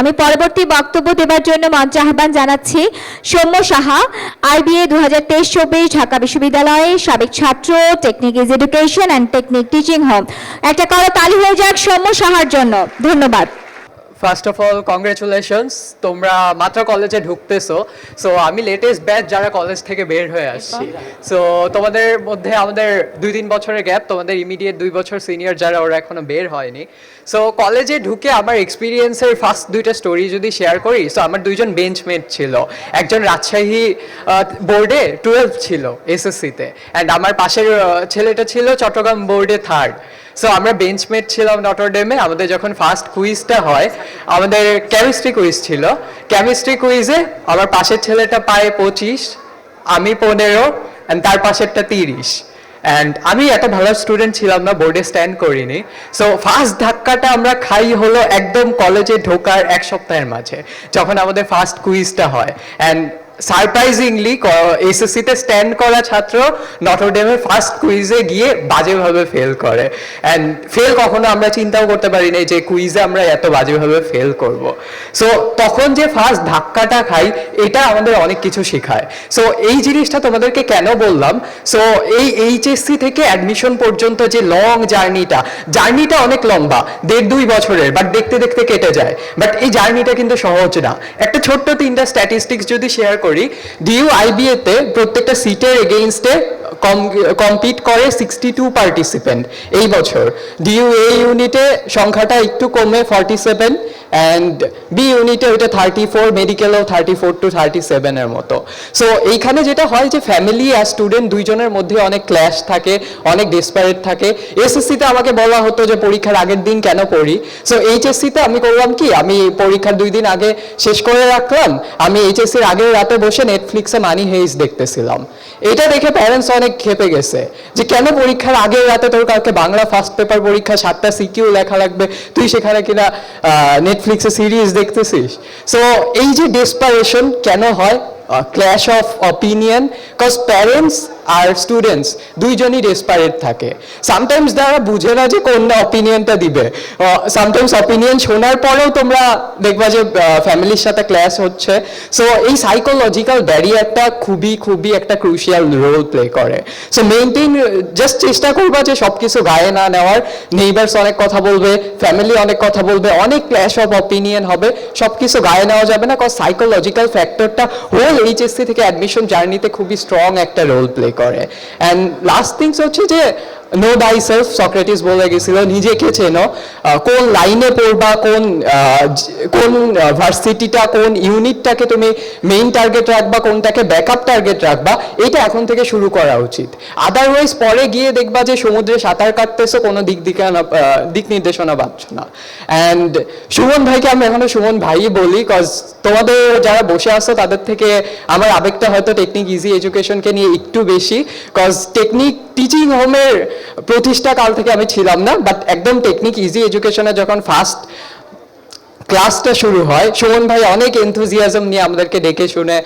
আমি পরবর্তী বক্তব্য দেবার জন্য মঞ্চ আহ্বান জানাচ্ছি সৌম্য সাহা আইবিএ দু হাজার তেইশ, চব্বিশ, ঢাকা বিশ্ববিদ্যালয়ের সাবেক ছাত্র technique is education and technique teaching home একটা করো তালি হয়ে যাক সৌম্য সাহার জন্য। ধন্যবাদ। ফার্স্ট অফ অল কংগ্রেচুলেশনস তোমরা মাত্র কলেজে ঢুকতেছো। সো আমি লেটেস্ট ব্যাচ যারা কলেজ থেকে বের হয়ে আসছি। সো তোমাদের মধ্যে আমাদের দুই তিন বছরের গ্যাপ তোমাদের ইমিডিয়েট দুই বছর সিনিয়র যারা ওরা এখনও বের হয়নি। সো কলেজে ঢুকে আমার এক্সপিরিয়েন্সের ফার্স্ট দুইটা স্টোরি যদি শেয়ার করি সো আমার দুইজন বেঞ্চমেট ছিল। একজন রাজশাহী বোর্ডে টুয়েলভ ছিল এসএসসিতে অ্যান্ড আমার পাশের ছেলেটা ছিল চট্টগ্রাম বোর্ডে থার্ড সো আমরা বেঞ্চমেট ছিলাম নটরডেমে আমাদের যখন ফার্স্ট কুইজটা হয় আমাদের কেমিস্ট্রি কুইজ ছিল। কেমিস্ট্রি কুইজে আমার পাশের ছেলেটা পায় পঁচিশ, আমি পনেরো অ্যান্ড তার পাশেরটা তিরিশ। অ্যান্ড আমি এত ভালো স্টুডেন্ট ছিলাম না বোর্ডে স্ট্যান্ড করিনি। সো ফার্স্ট ধাক্কাটা আমরা খাই হলো একদম কলেজে ঢোকার এক সপ্তাহের মাঝে, যখন আমাদের ফার্স্ট কুইজটা হয়। অ্যান্ড সারপ্রাইজিংলি এসএসসিতে স্ট্যান্ড করা ছাত্র নটরডেমের ফার্স্ট কুইজে গিয়ে বাজেভাবে ফেল করে। অ্যান্ড ফেল কখনো আমরা চিন্তাও করতে পারি না যে কুইজে আমরা এত বাজেভাবে ফেল করব। সো তখন যে ফার্স্ট ধাক্কাটা খাই, এটা আমাদের অনেক কিছু শেখায়। সো এই জিনিসটা তোমাদেরকে কেন বললাম? সো এই এইচএসসি থেকে অ্যাডমিশন পর্যন্ত যে লং জার্নিটা জার্নিটা অনেক লম্বা, দেড় দুই বছরের বাট দেখতে দেখতে কেটে যায়। বাট এই জার্নিটা কিন্তু সহজ না। ছোট্ট তিনটা স্ট্যাটিস্টিক্স যদি শেয়ার করি ডিইউ আইবিএ তে প্রত্যেকটা সিটের এগেইনস্টে কম্পিট করে সিক্সটি টু পার্টিসিপেন্ট এই বছর। ডিউ এ ইউনিটে সংখ্যাটা একটু কমে ফর্টি সেভেন অ্যান্ড বি ইউনিটে ওইটা থার্টি ফোর মেডিকেলও থার্টি ফোর টু থার্টি সেভেনের মতো। সো এইখানে যেটা হয় যে ফ্যামিলি আর স্টুডেন্ট দুইজনের মধ্যে অনেক ক্ল্যাশ থাকে, অনেক ডিসপারেট থাকে। এসএসসিতে আমাকে বলা হতো যে পরীক্ষার আগের দিন কেন পড়ি? সো এইচএসসিতে আমি করলাম কি? আমি পরীক্ষার দুই দিন আগে শেষ করে রাখলাম। আমি এইচএসসির আগের রাতে বসে নেটফ্লিক্সে মানি হেইজ দেখতেছিলাম। এটা দেখে প্যারেন্টস অনেক খেপে গেছে যে কেন পরীক্ষার আগের রাতে তোর কালকে বাংলা ফার্স্ট পেপার পরীক্ষা, সাতটা সিকিউ লেখা লাগবে, তুই সেখানে কিনা নেটফ্লিক্সে সিরিজ দেখতেছিস? সো এই যে ডেসপারেশন কেন হয়? Clash of opinion cause parents R students দুইজনই ডেসপারেট থাকে। সামটাইমস তারা বুঝে না যে কোন অপিনিয়নটা দিবে। সামটাইমস অপিনিয়ন শোনার পরেও তোমরা দেখবা যে ফ্যামিলির সাথে ক্ল্যাশ হচ্ছে। সো এই সাইকোলজিক্যাল ব্যারিয়ারটা খুবই খুবই একটা ক্রুশিয়াল রোল প্লে করে। সো মেনটেন জাস্ট চেষ্টা করবা যে সব কিছু গায়ে না নেওয়ার। নেইবার্স অনেক কথা বলবে ফ্যামিলি অনেক কথা বলবে, অনেক ক্ল্যাশ অফ অপিনিয়ন হবে। সব কিছু গায়ে নেওয়া যাবে না কজ সাইকোলজিক্যাল ফ্যাক্টরটা হোল এইচএসসি থেকে অ্যাডমিশন জার্নিতে খুবই স্ট্রং একটা রোল প্লে করে। অ্যান্ড লাস্ট থিংস হচ্ছে যে নো বাই সেলফ সক্রেটিস বলে গেছিল নিজেকে চেনো কোন লাইনে পড়বা, কোন কোন ভার্সিটিটা কোন ইউনিটটাকে তুমি মেইন টার্গেট রাখবা, কোনটাকে ব্যাকআপ টার্গেট রাখবা, এটা এখন থেকে শুরু করা উচিত। আদারওয়াইজ পরে গিয়ে দেখবা যে সমুদ্রে সাঁতার কাটতেছো, কোনো দিক দিকে দিক নির্দেশনা পাচ্ছ না। অ্যান্ড সুমন ভাইকে আমি এখনও সুমন ভাই বলি কজ তোমাদের যারা বসে আসো তাদের থেকে আমার আবেগটা হয়তো টেকনিক ইজি এডুকেশনকে নিয়ে একটু বেশি। কজ টেকনিক টিচিং হোমের প্রতিষ্ঠা কাল থেকে আমি ছিলাম না বাট একদম টেকনিক ইজি এডুকেশনে যখন ফার্স্ট ক্লাসটা শুরু হয়। সুমন ভাই অনেক এনথুজিয়াজম নিয়ে আমাদেরকে ডেকে শুনে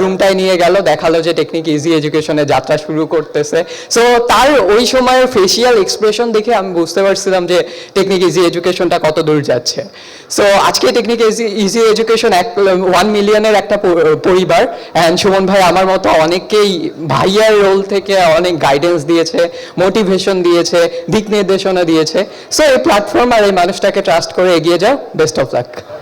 রুমটায় নিয়ে গেল, দেখাল যে টেকনিক ইজি এডুকেশনে যাত্রা শুরু করতেছে। সো তার ওই সময়ের ফেসিয়াল এক্সপ্রেশন দেখে আমি বুঝতে পারছিলাম যে টেকনিক ইজি এডুকেশনটা কত দূর যাচ্ছে। সো আজকে টেকনিক ইজি এডুকেশন এক ওয়ান মিলিয়নের একটা পরিবার। অ্যান্ড সুমন ভাই আমার মতো অনেককেই ভাইয়ার রোল থেকে অনেক গাইডেন্স দিয়েছে মোটিভেশন দিয়েছে, দিক নির্দেশনা দিয়েছে। সো এই প্ল্যাটফর্ম আর এই মানুষটাকে ট্রাস্ট করে এগিয়ে যাও। Best of stuck.